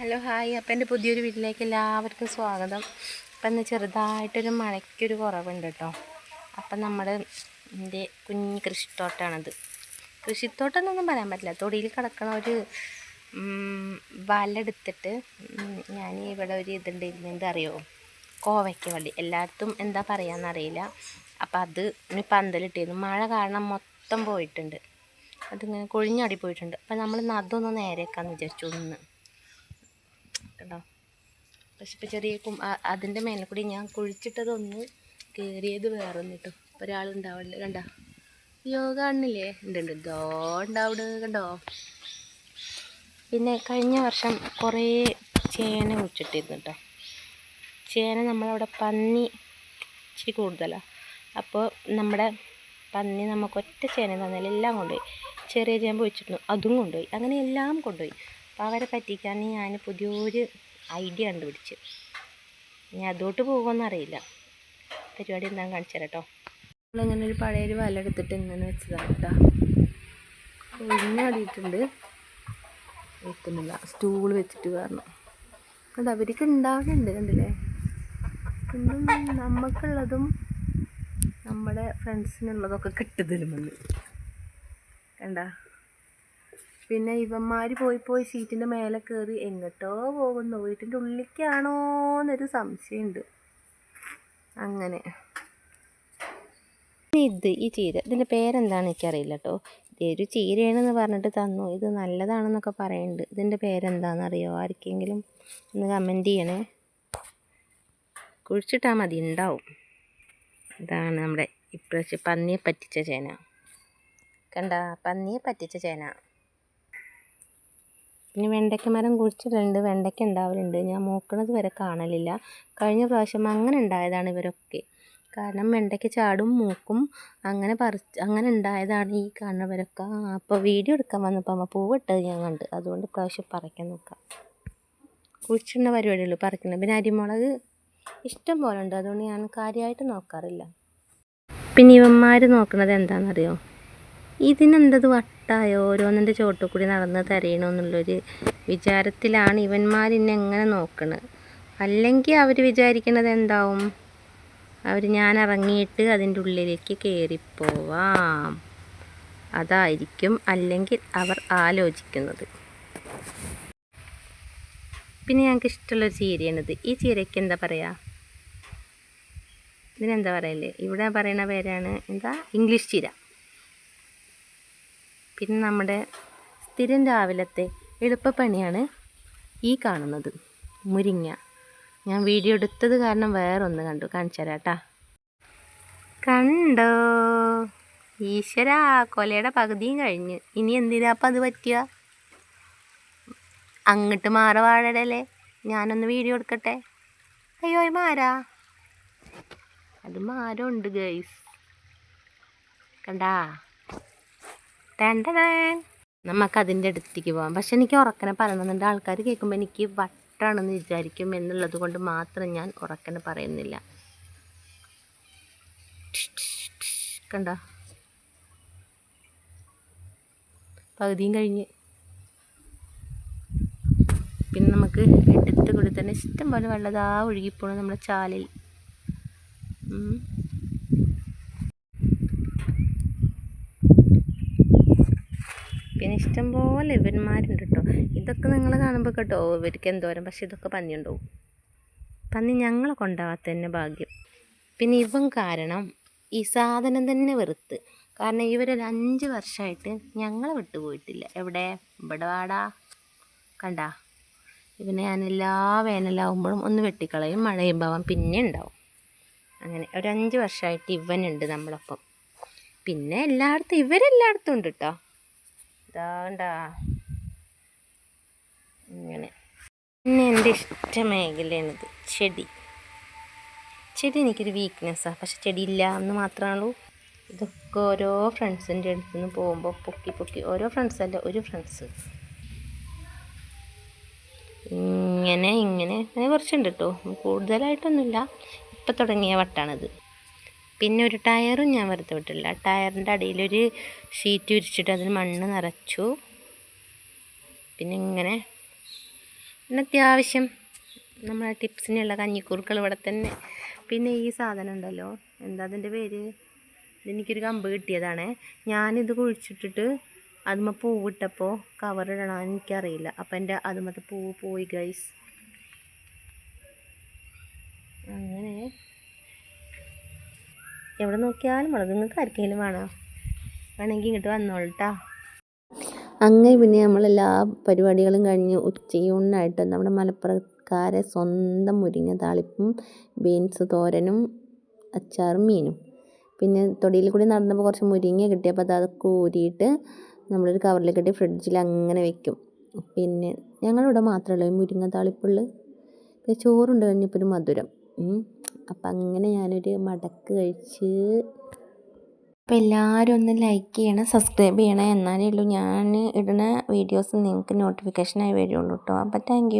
Hello hi അപ്പം എന്റെ പുതിയൊരു വീട്ടിലേക്ക് എല്ലാവർക്കും സ്വാഗതം. അപ്പം ഇന്ന് ചെറുതായിട്ടൊരു മഴയ്ക്കൊരു കുറവുണ്ട് കേട്ടോ. അപ്പം നമ്മുടെ എന്റെ കുഞ്ഞ് കൃഷിത്തോട്ടമാണത് കൃഷിത്തോട്ടം എന്നൊന്നും പറയാൻ പറ്റില്ല. തൊടിയിൽ കിടക്കണ ഒരു വലെടുത്തിട്ട് ഞാൻ ഇവിടെ ഒരു ഇതുണ്ടായിരുന്നു എന്തറിയോ കോവയ്ക്ക വള്ളി. എല്ലായിടത്തും എന്താ പറയാമെന്നറിയില്ല അപ്പം അത് പന്തലിട്ടിരുന്നു മഴ കാരണം മൊത്തം പോയിട്ടുണ്ട്. അതിങ്ങനെ കൊഴിഞ്ഞാടി പോയിട്ടുണ്ട്. അപ്പം നമ്മൾ ഇന്ന് അതൊന്ന് നേരെയാക്കാന്ന് വിചാരിച്ചു ഒന്ന്. പക്ഷെ ഇപ്പം ചെറിയ കും അതിന്റെ മേലെ കൂടി ഞാൻ കുഴിച്ചിട്ടതൊന്ന് കയറിയത് വേറെ കിട്ടും. കേട്ടോ ഒരാളുണ്ടാവില്ല കണ്ട? അയ്യോ കാണില്ലേ ഉണ്ട് ഉണ്ട്. ഇതോ ഉണ്ടാവിടെ കണ്ടോ? പിന്നെ കഴിഞ്ഞ വർഷം കുറേ ചേന കുഴിച്ചിട്ടിരുന്നു കേട്ടോ. ചേന നമ്മളവിടെ പന്നി ഇച്ചിരി കൂടുതലാണ് അപ്പോൾ നമ്മുടെ പന്നി നമുക്ക് ഒറ്റ ചേന തന്നാൽ എല്ലാം കൊണ്ടുപോയി. ചെറിയ ചേമ്പ് വെച്ചിട്ടുണ്ട് അതും കൊണ്ടുപോയി. അങ്ങനെ എല്ലാം കൊണ്ടുപോയി. അപ്പോൾ അവരെ പറ്റിക്കാൻ ഞാൻ പുതിയൊരു ഐഡിയ കണ്ടുപിടിച്ച്. ഇനി അതോട്ട് പോകുമെന്ന് അറിയില്ല. പരിപാടി എന്താണെന്ന് കാണിച്ചു കേട്ടോ നമ്മളിങ്ങനെ ഒരു പഴയൊരു വല എടുത്തിട്ട് ഇങ്ങനെ വെച്ചതാണ് കേട്ടോ ഒഴിഞ്ഞാടിയിട്ടുണ്ട് വെക്കുന്നില്ല. സ്റ്റൂൾ വെച്ചിട്ട് കാരണം. അത് അവർക്ക് ഉണ്ടാകുന്നുണ്ട് കണ്ടില്ലേ? പിന്നെ നമുക്കുള്ളതും നമ്മുടെ ഫ്രണ്ട്സിനുള്ളതൊക്കെ കിട്ടുന്നില്ല കണ്ട? പിന്നെ ഇവന്മാർ പോയി പോയി സീറ്റിന്റെ മേലെ കയറി എങ്ങോട്ടോ പോകുന്നു. വീട്ടിന്റെ ഉള്ളിലേക്കാണോ എന്നൊരു സംശയമുണ്ട്. അങ്ങനെ. ഇത് ഈ ചീര. ഇതിന്റെ പേരെന്താണെന്ന് എനിക്കറിയില്ല കേട്ടോ. ഇതൊരു ചീരയാണെന്ന് പറഞ്ഞിട്ട് തന്നു. ഇത് നല്ലതാണെന്നൊക്കെ പറയുന്നുണ്ട്. ഇതിന്റെ പേരെന്താണെന്നറിയോ? ആർക്കെങ്കിലും ഒന്ന് കമന്റ് ചെയ്യണേ. കുഴിച്ചിട്ടാൽ മതി ഉണ്ടാവും. ഇതാണ് നമ്മുടെ ഇപ്രാവശ്യം പന്നിയെ പറ്റിച്ച ചേന. കണ്ട? പന്നിയെ പറ്റിച്ച ചേന. പിന്നെ വെണ്ടയ്ക്ക മരം കുഴിച്ചിട്ടുണ്ട് വെണ്ടയ്ക്ക ഉണ്ടാവലുണ്ട്. ഞാൻ മൂക്കണത് വരെ കാണലില്ല. കഴിഞ്ഞ പ്രാവശ്യം അങ്ങനെ ഉണ്ടായതാണ് ഇവരൊക്കെ. കാരണം വെണ്ടയ്ക്ക ചാടും മൂക്കും അങ്ങനെ പറിച്ച് അങ്ങനെ ഉണ്ടായതാണ് ഈ കാണുന്നവരൊക്കെ. അപ്പോൾ വീഡിയോ എടുക്കാൻ വന്നപ്പോൾ അമ്മ പൂവിട്ടത് ഞാൻ കണ്ട്. അതുകൊണ്ട് പ്രാവശ്യം പറിക്കാൻ നോക്കാം. കുഴിച്ചിടുന്ന പരിപാടിയുള്ളൂ പറിക്കുന്നത് പിന്നെ അരിമുളക് ഇഷ്ടം പോലെ ഉണ്ട്. അതുകൊണ്ട് ഞാൻ കാര്യമായിട്ട് നോക്കാറില്ല. പിന്നെ ഇവന്മാർ നോക്കുന്നത് എന്താണെന്നറിയോ? ഇതിനെന്തത് വട്ടായോ? ഓരോന്നിന്റെ ചോട്ടിൽ കൂടി നടന്ന് തരയണമെന്നുള്ളൊരു വിചാരത്തിലാണ് ഇവന്മാർ എന്നെ എങ്ങനെ നോക്കണത് അല്ലെങ്കിൽ അവർ വിചാരിക്കണത് എന്താവും? അവർ ഞാൻ ഇറങ്ങിയിട്ട് അതിന്റെ ഉള്ളിലേക്ക് കയറിപ്പോവാം അതായിരിക്കും അല്ലെങ്കിൽ അവർ ആലോചിക്കുന്നത്. പിന്നെ ഞങ്ങൾക്ക് ഇഷ്ടമുള്ളൊരു ചീരയാണിത്. ഈ ചീരയ്ക്ക് എന്താ പറയുക ഇതിനെന്താ പറയല്ലേ ഇവിടെ പറയുന്ന പേരാണ് എന്താ? ഇംഗ്ലീഷ് ചീര. പിന്നെ നമ്മുടെ സ്ഥിരം രാവിലത്തെ എളുപ്പപ്പണിയാണ് ഈ കാണുന്നത് മുരിങ്ങ. ഞാൻ വീഡിയോ എടുത്തത് കാരണം വേറൊന്ന് കണ്ടു. കാണിച്ചു തരാട്ടാ കണ്ടോ? ഈശ്വര കൊലയുടെ പകുതിയും കഴിഞ്ഞ്. ഇനി എന്തിനാ അപ്പം അത് പറ്റുക? അങ്ങോട്ട് മാറ വാഴടല്ലേ? ഞാനൊന്ന് വീഡിയോ എടുക്കട്ടെ? അയ്യോ മാരാ അത് മാരമുണ്ട് ഗൈസ്. കണ്ടാ? നമുക്ക് അതിന്റെ അടുത്തേക്ക് പോകാം പക്ഷെ എനിക്ക് ഉറക്കനെ പറയണമെന്നുണ്ട്. ആൾക്കാർ കേൾക്കുമ്പോൾ എനിക്ക് വട്ടാണെന്ന് വിചാരിക്കും എന്നുള്ളത് കൊണ്ട് മാത്രം ഞാൻ ഉറക്കനെ പറയുന്നില്ല. കണ്ട? പകുതിയും കഴിഞ്ഞ്. പിന്നെ നമുക്ക് എടുത്ത് കൂടി തന്നെ ഇഷ്ടം പോലെ വെള്ളതാ ഒഴുകിപ്പോണം നമ്മുടെ ചാലിൽ. ഉം. ഇഷ്ടം പോലെ ഇവന്മാരുണ്ട് കേട്ടോ. ഇതൊക്കെ നിങ്ങൾ കാണുമ്പോൾ കേട്ടോ ഇവർക്ക് എന്തോരം പക്ഷെ ഇതൊക്കെ പന്നി ഉണ്ടാവും പന്നി ഞങ്ങളെ കൊണ്ടാവാത്ത തന്നെ ഭാഗ്യം. പിന്നെ ഇവൻ കാരണം ഈ സാധനം തന്നെ വെറുത്ത്. കാരണം ഇവരൊരു അഞ്ച് വർഷമായിട്ട് ഞങ്ങളെ വിട്ടുപോയിട്ടില്ല. എവിടെ? ഇവിടെ വാടാ. കണ്ടാ? ഇവനെ ഞാൻ എല്ലാ വേനലാവുമ്പോഴും ഒന്ന് വെട്ടിക്കളയും മഴയും പെയ്യുമ്പോൾ പിന്നെ ഉണ്ടാവും. അങ്ങനെ ഒരു അഞ്ച് വർഷമായിട്ട് ഇവനുണ്ട് നമ്മളൊപ്പം. പിന്നെ എല്ലായിടത്തും ഇവരെല്ലായിടത്തും ഉണ്ട് കേട്ടോ. ഇതാണ്ടാ. ഇങ്ങനെ. പിന്നെ എന്റെ ഇഷ്ട മേഖലയാണിത്. ചെടി. ചെടി എനിക്കൊരു വീക്ക്നെസ്സാണ് പക്ഷെ ചെടി ഇല്ല എന്ന് മാത്രമാണുള്ളൂ ഇതൊക്കെ ഓരോ ഫ്രണ്ട്സിന്റെ അടുത്ത് നിന്ന് പോകുമ്പോൾ പൊക്കി പൊക്കി ഓരോ ഫ്രണ്ട്സ് ഫ്രണ്ട്സല്ല ഒരു ഫ്രണ്ട്സ് ഇങ്ങനെ ഇങ്ങനെ അങ്ങനെ കുറച്ചുണ്ട് കേട്ടോ കൂടുതലായിട്ടൊന്നുമില്ല. ഇപ്പം തുടങ്ങിയ വട്ടാണിത്. പിന്നെ ഒരു ടയറും ഞാൻ വെറുതെ വിട്ടില്ല ടയറിന്റെ അടിയിലൊരു ഷീറ്റ് വിരിച്ചിട്ട് അതിന് മണ്ണ് നിറച്ചു. പിന്നെ ഇങ്ങനെ. പിന്നെ അത്യാവശ്യം നമ്മളെ ടിപ്സിനുള്ള കഞ്ഞിക്കൂർക്കൾ ഇവിടെ തന്നെ. പിന്നെ ഈ സാധനം ഉണ്ടല്ലോ. എന്താ അതിന്റെ പേര്? ഇതെനിക്കൊരു കമ്പ് കിട്ടിയതാണ്. ഞാനിത് കുഴിച്ചിട്ടിട്ട് അതുമ്മ പൂവിട്ടപ്പോൾ കവറിടണം എനിക്കറിയില്ല. അപ്പം എന്റെ അതുമത്തെ പൂവ് പോയി ഗൈസ് അങ്ങനെ. എവിടെ നോക്കിയാലും മുളക് നിങ്ങൾക്ക് ആർക്കെങ്കിലും വേണോ? വേണമെങ്കിൽ ഇങ്ങോട്ട് വന്നോളട്ടാ അങ്ങനെ പിന്നെ നമ്മളെല്ലാ പരിപാടികളും കഴിഞ്ഞ് ഉച്ചയൂണിനായിട്ട് നമ്മുടെ മലപ്പുറക്കാരെ സ്വന്തം മുരിങ്ങ താളിപ്പും ബീൻസ് തോരനും അച്ചാറും മീനും. പിന്നെ തൊടിയിൽ കൂടി നടന്നപ്പോൾ കുറച്ച് മുരിങ്ങ കിട്ടിയപ്പോൾ അത് അതൊക്കെ ഊരിയിട്ട് നമ്മളൊരു കവറിൽ കെട്ടി ഫ്രിഡ്ജിൽ അങ്ങനെ വെക്കും. പിന്നെ ഞങ്ങളിവിടെ മാത്രമല്ല മുരിങ്ങ താളിപ്പുള്ളു. പിന്നെ ചോറുണ്ട് കഴിഞ്ഞപ്പോൾ ഒരു മധുരം. അപ്പം അങ്ങനെ ഞാനൊരു മടക്ക് കഴിച്ച് അപ്പോൾ എല്ലാവരും ഒന്ന് ലൈക്ക് ചെയ്യണം സബ്സ്ക്രൈബ് ചെയ്യണം എന്നാലേ ഉള്ളൂ. ഞാൻ ഇടുന്ന വീഡിയോസ് നിങ്ങൾക്ക് നോട്ടിഫിക്കേഷനായി വരുള്ളൂ കേട്ടോ അപ്പോൾ താങ്ക്